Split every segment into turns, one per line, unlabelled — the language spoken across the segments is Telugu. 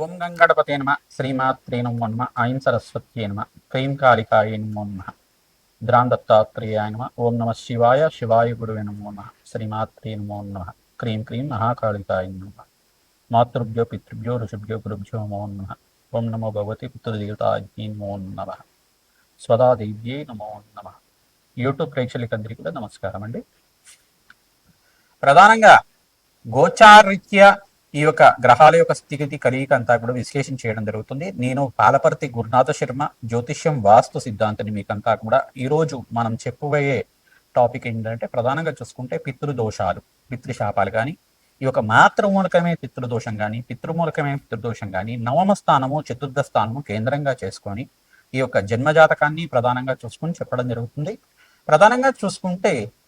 ఓం గంగణపతే నమ. శ్రీమాత్రే నమో నమ. ఐం సరస్వత్యే నమ. క్రీం కాళికాయ నమో నమ. ద్రాం దత్తాత్రేయాయ నమ. ఓం నమ శివాయ శివాయ గురువే నమో నమ. శ్రీమాత్రే నమో నమ. క్రీం క్రీం మహాకాళికాయ నమ మాతృభ్యో పితృభ్యో ఋషిభ్యో గురుభ్యో నమో నమ. ఓం నమో భగవతి పితృదేవతాజ్ఞే నమో నమ. స్వదాదేవ్యే నమో నమ. యూట్యూబ్ ప్రేక్షకులందరికీ కూడా నమస్కారం అండి. ప్రధానంగా గోచారిత్య ఈ యొక్క గ్రహాల యొక్క స్థితిగతి కలియిక అంతా కూడా విశ్లేషణ చేయడం జరుగుతుంది. నేను పాలపర్తి గురునాథ శర్మ జ్యోతిష్యం వాస్తు సిద్ధాంతాన్ని మీకంతా కూడా ఈరోజు మనం చెప్పబోయే టాపిక్ ఏంటంటే ప్రధానంగా చూసుకుంటే పితృదోషాలు పితృశాపాలు కానీ ఈ యొక్క మాతృమూలకమే పితృదోషం కానీ పితృమూలకమే పితృదోషం కానీ నవమ స్థానము చతుర్థ స్థానము కేంద్రంగా చేసుకొని ఈ యొక్క జన్మజాతకాన్ని ప్రధానంగా చూసుకొని చెప్పడం జరుగుతుంది. ప్రధానంగా చూసుకుంటే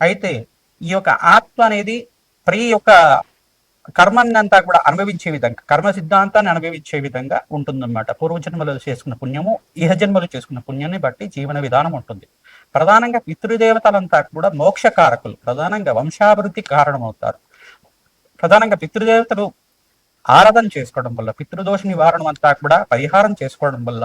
అయితే ఈ యొక్క ఆత్మ అనేది ప్రతి యొక్క కర్మాన్ని అంతా కూడా అనుభవించే విధంగా కర్మ సిద్ధాంతాన్ని అనుభవించే విధంగా ఉంటుందన్నమాట. పూర్వజన్మలో చేసుకున్న పుణ్యము ఇహ జన్మలో చేసుకున్న పుణ్యాన్ని బట్టి జీవన విధానం ఉంటుంది. ప్రధానంగా పితృదేవతలంతా కూడా మోక్షకారకులు ప్రధానంగా వంశాభివృద్ధి కారణమవుతారు. ప్రధానంగా పితృదేవతలు ఆరాధన చేసుకోవడం వల్ల పితృదోష నివారణ అంతా కూడా పరిహారం చేసుకోవడం వల్ల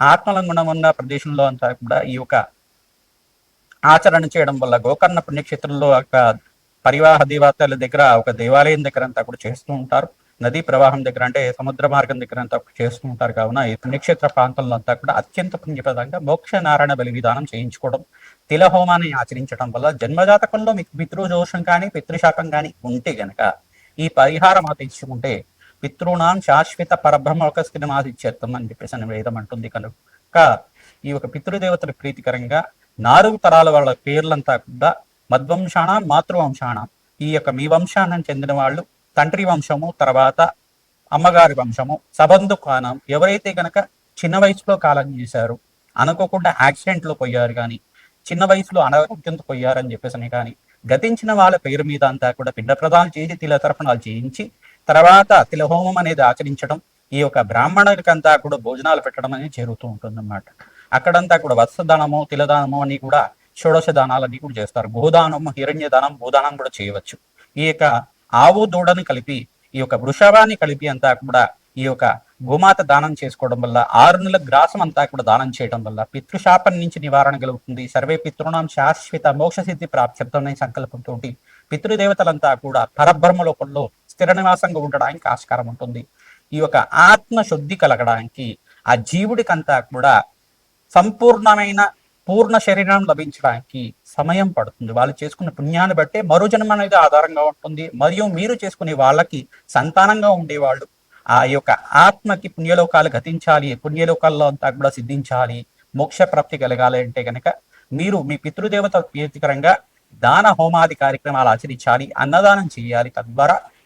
ఆత్మలింగం ఉన్న ప్రదేశంలో అంతా కూడా ఈ యొక్క ఆచరణ చేయడం వల్ల గోకర్ణ పుణ్యక్షేత్రంలో ఒక పరివాహ దేవతల దగ్గర ఒక దేవాలయం దగ్గర అంతా కూడా చేస్తూ ఉంటారు. నదీ ప్రవాహం దగ్గర అంటే సముద్ర మార్గం దగ్గర అంతా చేస్తూ ఉంటారు. కావున ఈ పుణ్యక్షేత్ర ప్రాంతంలో అంతా కూడా అత్యంత పుణ్యప్రదంగా మోక్ష నారాయణ బలి విధానం చేయించుకోవడం తిల హోమాన్ని ఆచరించడం వల్ల జన్మజాతకంలో మీకు పితృదోషం కానీ పితృశాపం కానీ ఉంటే గనక ఈ పరిహారం ఆచరించుకుంటే పితృణాం శాశ్వత పరబ్రహ్మ స్థితిమాదిచ్చేత్తం అని చెప్పేసి అని వేదం అంటుంది కనుక. ఈ యొక్క పితృదేవతల ప్రీతికరంగా నాలుగు తరాల వాళ్ళ పేర్లంతా కూడా మద్వంశాణ మాతృవంశాణ ఈ యొక్క మీ వంశానం చెందిన వాళ్ళు తండ్రి వంశము తర్వాత అమ్మగారి వంశము సబంధు కానం ఎవరైతే గనక చిన్న వయసులో కాలం చేశారు అనుకోకుండా యాక్సిడెంట్లో పోయారు కానీ చిన్న వయసులో అనారోగ్యంతో పోయారని చెప్పేసి కానీ గతించిన వాళ్ళ పేరు మీద అంతా కూడా పిండ ప్రదానం చేసి తిల తర్పణాలు చేయించి తర్వాత తిలహోమం అనేది ఆచరించడం ఈ యొక్క బ్రాహ్మణులకంతా కూడా భోజనాలు పెట్టడం అనేది జరుగుతూ ఉంటుంది అన్నమాట అక్కడంతా కూడా వత్సదానము తిలదానము అని కూడా షోడశ దానాలన్నీ కూడా చేస్తారు. గోదానము హిరణ్య దానం భూదానం కూడా చేయవచ్చు. ఈ యొక్క ఆవు దూడని కలిపి ఈ యొక్క వృషభాన్ని కలిపి అంతా కూడా ఈ యొక్క గోమాత దానం చేసుకోవడం వల్ల ఆరు నెలల గ్రాసం అంతా కూడా దానం చేయడం వల్ల పితృశాపం నుంచి నివారణ కలుగుతుంది. సర్వే పితృణం శాశ్వత మోక్ష సిద్ధి ప్రాప్త్యర్థం సంకల్పంతో పితృదేవతలంతా కూడా పరబ్రహ్మ లోకంలో స్థిర నివాసంగా ఉండడానికి ఆస్కారం ఉంటుంది. ఈ యొక్క ఆత్మ శుద్ధి కలగడానికి ఆ జీవుడికంతా కూడా సంపూర్ణమైన పూర్ణ శరీరం లభించడానికి సమయం పడుతుంది. వాళ్ళు చేసుకున్న పుణ్యాన్ని బట్టే మరో జన్మ అనేది ఆధారంగా ఉంటుంది. మరియు మీరు చేసుకునే వాళ్ళకి సంతానంగా ఉండేవాళ్ళు ఆ యొక్క ఆత్మకి పుణ్యలోకాలు గతించాలి పుణ్యలోకాల్లో అంతా కూడా సిద్ధించాలి మోక్ష ప్రాప్తి కలగాలి అంటే కనుక మీరు మీ పితృదేవత ప్రీతికరంగా దాన హోమాది కార్యక్రమాలు ఆచరించాలి అన్నదానం చేయాలి తద్వారా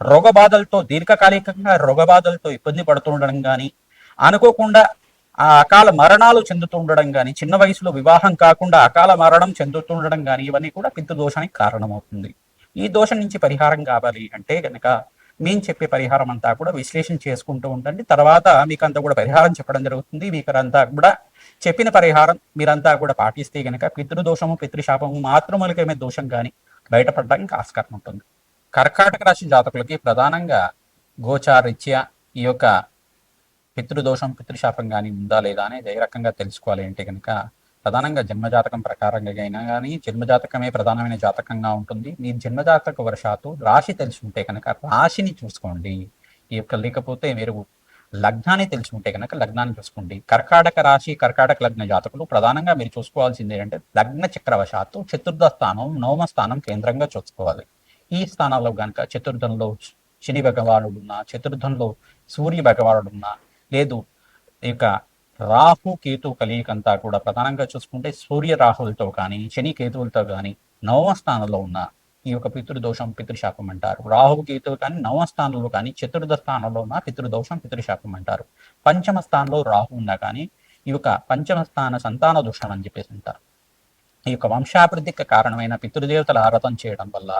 రోగబాధలతో దీర్ఘకాలికంగా రోగబాధలతో ఇబ్బంది పడుతుండడం కానీ అనుకోకుండా ఆ అకాల మరణాలు చెందుతుండడం కానీ చిన్న వయసులో వివాహం కాకుండా అకాల మరణం చెందుతుండడం కానీ ఇవన్నీ కూడా దోషానికి కారణమవుతుంది. ఈ దోషం నుంచి పరిహారం కావాలి అంటే కనుక మేము చెప్పే పరిహారం అంతా కూడా విశ్లేషణ చేసుకుంటూ ఉండండి. తర్వాత మీకు అంతా కూడా పరిహారం చెప్పడం జరుగుతుంది. మీకు అంతా కూడా చెప్పిన పరిహారం మీరంతా కూడా పాటిస్తే కనుక పితృదోషము పితృశాపము మాతృమూలికమే దోషం కానీ బయటపడడానికి ఆస్కారం ఉంటుంది. కర్కాటక రాశి జాతకులకి ప్రధానంగా గోచారీత్య ఈ యొక్క పితృదోషం పితృశాపం కానీ ఉందా లేదా అనేది ఏ రకంగా తెలుసుకోవాలి అంటే కనుక ప్రధానంగా జన్మజాతకం ప్రకారంగా అయినా కానీ జన్మజాతకమే ప్రధానమైన జాతకంగా ఉంటుంది. మీ జన్మజాతక వర్షాత్తు రాశి తెలిసి ఉంటే కనుక రాశిని చూసుకోండి. ఈ యొక్క లేకపోతే మీరు లగ్నాన్ని తెలిసి ఉంటే కనుక లగ్నాన్ని చూసుకోండి. కర్కాటక రాశి కర్కాటక లగ్న జాతకులు ప్రధానంగా మీరు చూసుకోవాల్సింది ఏంటంటే లగ్న చక్రవశాత్తు చతుర్థ స్థానం నవమ స్థానం కేంద్రంగా చూసుకోవాలి. ఈ స్థానాల్లో కనుక చతుర్థంలో శని భగవానుడు ఉన్నా చతుర్థంలో సూర్య భగవానుడు ఉన్నా లేదు ఇక రాహు కేతు కలియకంతా కూడా ప్రధానంగా చూసుకుంటే సూర్య రాహులతో కానీ శని కేతువులతో కానీ నవమ స్థానంలో ఉన్న ఈ యొక్క పితృదోషం పితృశాపం అంటారు. రాహు కేతువు కానీ నవమ స్థానంలో కానీ చతుర్థ స్థానంలో ఉన్న పితృదోషం పితృశాపం అంటారు. పంచమ స్థానంలో రాహు ఉన్నా కానీ ఈ యొక్క పంచమ స్థాన సంతాన దోషం అని చెప్పేసి అంటారు. ఈ యొక్క వంశాభివృద్ధికి కారణమైన పితృదేవతల ఆరాధన చేయడం వల్ల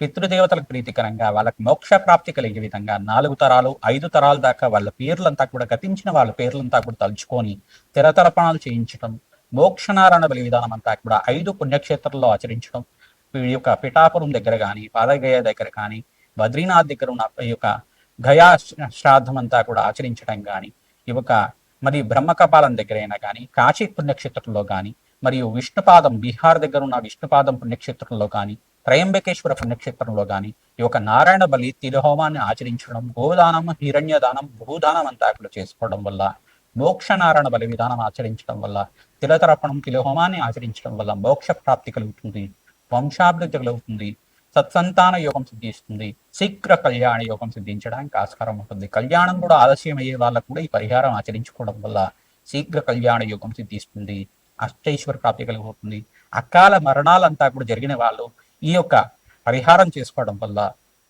పితృదేవతలకు ప్రీతికరంగా వాళ్ళకి మోక్ష ప్రాప్తి కలిగే విధంగా నాలుగు తరాలు ఐదు తరాల దాకా వాళ్ళ పేర్లంతా కూడా గతించిన వాళ్ళ పేర్లంతా కూడా తలుచుకొని తెరతరపణాలు చేయించడం మోక్షనారాయణ బలి విధానం అంతా కూడా ఐదు పుణ్యక్షేత్రాల్లో ఆచరించడం ఈ యొక్క పిఠాపురం దగ్గర కానీ పాదగయ దగ్గర కానీ బద్రీనాథ్ దగ్గర ఉన్న ఈ యొక్క గయా శ్రాద్ధం అంతా కూడా ఆచరించడం కానీ ఈ యొక్క మరి బ్రహ్మకపాలం దగ్గర అయినా కానీ కాశీ పుణ్యక్షేత్రంలో కానీ మరియు విష్ణుపాదం బీహార్ దగ్గర ఉన్న విష్ణుపాదం పుణ్యక్షేత్రంలో కానీ త్రయంబకేశ్వర పుణ్యక్షేత్రంలో కానీ ఈ యొక్క నారాయణ బలి తిరుహోమాన్ని ఆచరించడం గోదానం హిరణ్యదానం భూదానం అంతా కూడా చేసుకోవడం వల్ల మోక్ష నారాయణ బలి విధానం ఆచరించడం వల్ల తిలతరపణం తిలహోమాన్ని ఆచరించడం వల్ల మోక్ష ప్రాప్తి కలుగుతుంది వంశాభివృద్ధి కలుగుతుంది సత్సంతాన యోగం సిద్ధిస్తుంది శీఘ్ర కళ్యాణ యోగం సిద్ధించడానికి ఆస్కారం ఉంటుంది. కళ్యాణం కూడా ఆలస్యం అయ్యే వాళ్ళకు కూడా ఈ పరిహారం ఆచరించుకోవడం వల్ల శీఘ్ర కళ్యాణ యోగం సిద్ధిస్తుంది అష్టైశ్వర ప్రాప్తి కలుగుతుంది. అకాల మరణాలంతా కూడా జరిగిన వాళ్ళు ఈ యొక్క పరిహారం చేసుకోవడం వల్ల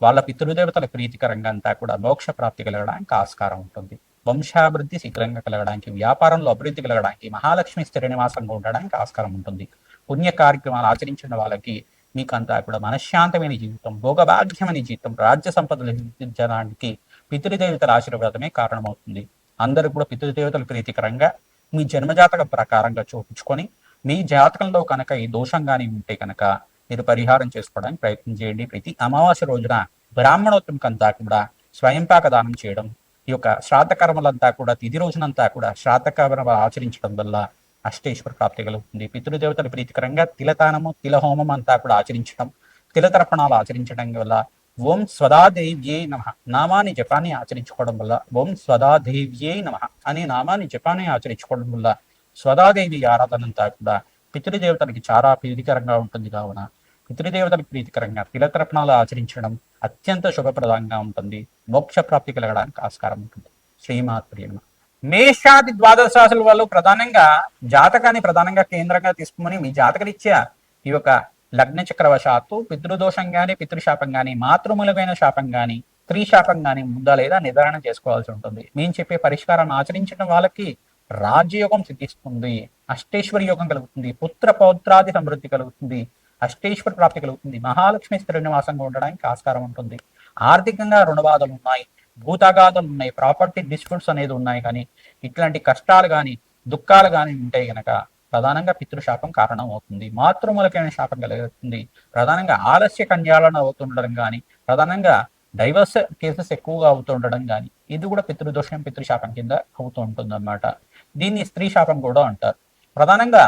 వాళ్ళ పితృదేవతల ప్రీతికరంగా అంతా కూడా మోక్ష ప్రాప్తి కలగడానికి ఆస్కారం ఉంటుంది. వంశాభివృద్ధి శీఘ్రంగా కలగడానికి వ్యాపారంలో అభివృద్ధి కలగడానికి మహాలక్ష్మి స్థిర నివాసంగా ఉండడానికి ఆస్కారం ఉంటుంది. పుణ్య కార్యక్రమాలు ఆచరించిన వాళ్ళకి మీకు అంతా కూడా మనశ్శాంతమైన జీవితం భోగభాగ్యమైన జీవితం రాజ్య సంపదలు జీవించడానికి పితృదేవతల ఆశీర్వాదమే కారణమవుతుంది. అందరూ కూడా పితృదేవతల ప్రీతికరంగా మీ జన్మజాతక ప్రకారంగా చూపించుకొని మీ జాతకంలో కనుక ఈ దోషం కానీ ఉంటే కనుక మీరు పరిహారం చేసుకోవడానికి ప్రయత్నం చేయండి. ప్రతి అమావాస్య రోజున బ్రాహ్మణోత్తమకంతా కూడా స్వయంపాక దానం చేయడం ఈ యొక్క శ్రాద్ధకర్మలంతా కూడా తిథి రోజునంతా కూడా శ్రాద్ధకర్మ ఆచరించడం వల్ల అష్టేశ్వర ప్రాప్తి కలుగుతుంది. పితృదేవతల ప్రీతికరంగా తిలతానము తిలహోమం అంతా కూడా ఆచరించడం తిలతర్పణాలు ఆచరించడం వల్ల ఓం స్వదాదేవ్యే నమ నామాన్ని జపాన్ని ఆచరించుకోవడం వల్ల ఓం స్వదాదేవ్యే నమ అనే నామాన్ని జపాన్ని ఆచరించుకోవడం వల్ల స్వదాదేవి ఆరాధన అంతా కూడా పితృదేవతలకి చాలా ప్రీతికరంగా ఉంటుంది. కావున పితృదేవతలకు ప్రీతికరంగా తిలతర్పణాలు ఆచరించడం అత్యంత శుభప్రదంగా ఉంటుంది. మోక్ష ప్రాప్తి కలగడానికి ఆస్కారం ఉంటుంది. శ్రీమాత్రి మేషాది ద్వాదశ రాశుల వాళ్ళు ప్రధానంగా జాతకాన్ని ప్రధానంగా కేంద్రంగా తీసుకుని మీ జాతకరీత్యా ఈ యొక్క లగ్న చక్రవశాత్తు పితృదోషం గాని పితృశాపం గాని మాతృమూలమైన శాపం గాని స్త్రీ శాపం గాని ముందా లేదా నిర్ధారణ చేసుకోవాల్సి ఉంటుంది. మేము చెప్పే పరిష్కారాన్ని ఆచరించిన వాళ్ళకి రాజ్యయోగం సిద్ధిస్తుంది. అష్టేశ్వరి యోగం కలుగుతుంది. పుత్ర పౌత్రాది సమృద్ధి కలుగుతుంది. అష్టేశ్వర ప్రాప్తి కలుగుతుంది మహాలక్ష్మి స్థిర నివాసంగా ఉండడానికి ఆస్కారం ఉంటుంది. ఆర్థికంగా రుణబాధలు ఉన్నాయి. భూతగాథలు ఉన్నాయి. ప్రాపర్టీ డిస్ప్యూట్స్ అనేది ఉన్నాయి కానీ ఇట్లాంటి కష్టాలు కానీ దుఃఖాలు కానీ ఉంటే గనక ప్రధానంగా పితృశాపం కారణం అవుతుంది. మాతృమూలకమైన శాపం కలుగుతుంది ప్రధానంగా ఆలస్య కన్యాలన అవుతుండడం కానీ ప్రధానంగా డైవర్స్ కేసెస్ ఎక్కువగా అవుతుండడం కానీ ఇది కూడా పితృదోషం పితృశాపం కింద అవుతూ ఉంటుంది అన్నమాట దీన్ని స్త్రీ శాపం కూడా అంటారు. ప్రధానంగా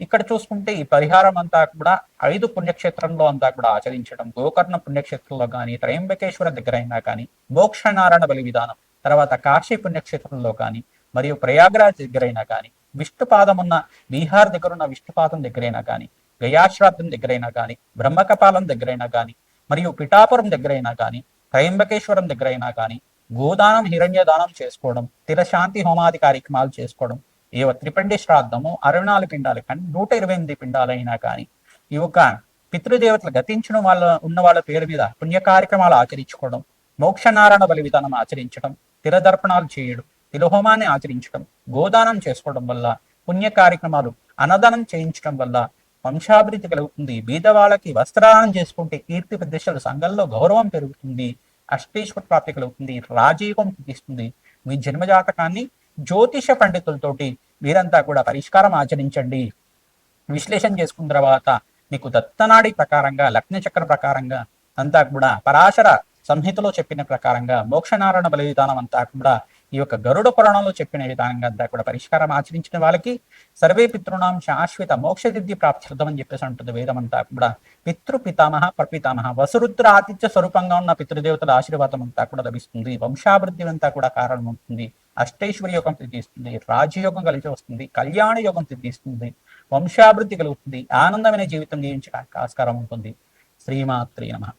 ఇక్కడ చూసుకుంటే ఈ పరిహారం అంతా కూడా ఐదు పుణ్యక్షేత్రంలో అంతా కూడా ఆచరించడం గోకర్ణ పుణ్యక్షేత్రంలో కానీ త్రయంబకేశ్వర దగ్గర అయినా కానీ మోక్షనారాయణ బలి విధానం తర్వాత కాశీ పుణ్యక్షేత్రంలో కానీ మరియు ప్రయాగరాజ్ దగ్గరైనా కానీ విష్ణుపాదం ఉన్న బీహార్ దగ్గర ఉన్న విష్ణుపాదం దగ్గరైనా కానీ గయాశ్రాద్ధం దగ్గరైనా కానీ బ్రహ్మకపాలం దగ్గరైనా కానీ మరియు పిఠాపురం దగ్గరైనా కానీ త్రయంబకేశ్వరం దగ్గరైనా కానీ గోదానం హిరణ్య దానం చేసుకోవడం తిరశాంతి హోమాది కార్యక్రమాలు చేసుకోవడం ఏవో త్రిపిండి శ్రాద్ధము అరవై నాలుగు పిండాలు కానీ నూట ఇరవై ఎనిమిది పిండాలైనా కానీ ఈ యొక్క పితృదేవతలు గతించిన వాళ్ళ ఉన్న వాళ్ళ పేరు మీద పుణ్య కార్యక్రమాలు ఆచరించుకోవడం మోక్షనారాయణ బలి విధానం ఆచరించడం తిరదర్పణాలు చేయడం తిలహోమాన్ని ఆచరించడం గోదానం చేసుకోవడం వల్ల పుణ్య కార్యక్రమాలు అన్నదానం చేయించడం వల్ల వంశాభివృద్ధి కలుగుతుంది. బీద వాళ్ళకి వస్త్రానం చేసుకుంటే కీర్తి ప్రదేశాలు సంఘంలో గౌరవం పెరుగుతుంది అష్టేశ్వర ప్రాప్తి కలుగుతుంది రాజీవం ఇస్తుంది మీ జన్మజాతకాన్ని జ్యోతిష పండితులతోటి మీరంతా కూడా పరిష్కారం ఆచరించండి. విశ్లేషణ చేసుకున్న తర్వాత మీకు దత్తనాడి ప్రకారంగా లగ్న చక్ర ప్రకారంగా అంతా కూడా పరాశర సంహితలో చెప్పిన ప్రకారంగా మోక్షనారాయణ బలి విధానం అంతా కూడా ఈ యొక్క గరుడ పురాణంలో చెప్పిన విధానంగా అంతా కూడా పరిష్కారం ఆచరించిన వాళ్ళకి సర్వే పితృణాం శాశ్వత మోక్ష సిద్ధి అని చెప్పేసి ఉంటుంది వేదం అంతా కూడా. పితృ పితామహ ప్రపితామహ. వసురుద్ర ఆతిథ్య స్వరూపంగా ఉన్న పితృదేవతల ఆశీర్వాదం అంతా కూడా లభిస్తుంది. వంశాభివృద్ధి అంతా కూడా కారణం ఉంటుంది అష్టైశ్వర్య యోగం సిద్ధిస్తుంది రాజయోగం కలిసి వస్తుంది కళ్యాణ యోగం సిద్ధిస్తుంది వంశాభివృద్ధి కలుగుతుంది ఆనందమైన జీవితం జీవించడానికి ఆస్కారం ఉంటుంది. శ్రీమాత్రి నమ.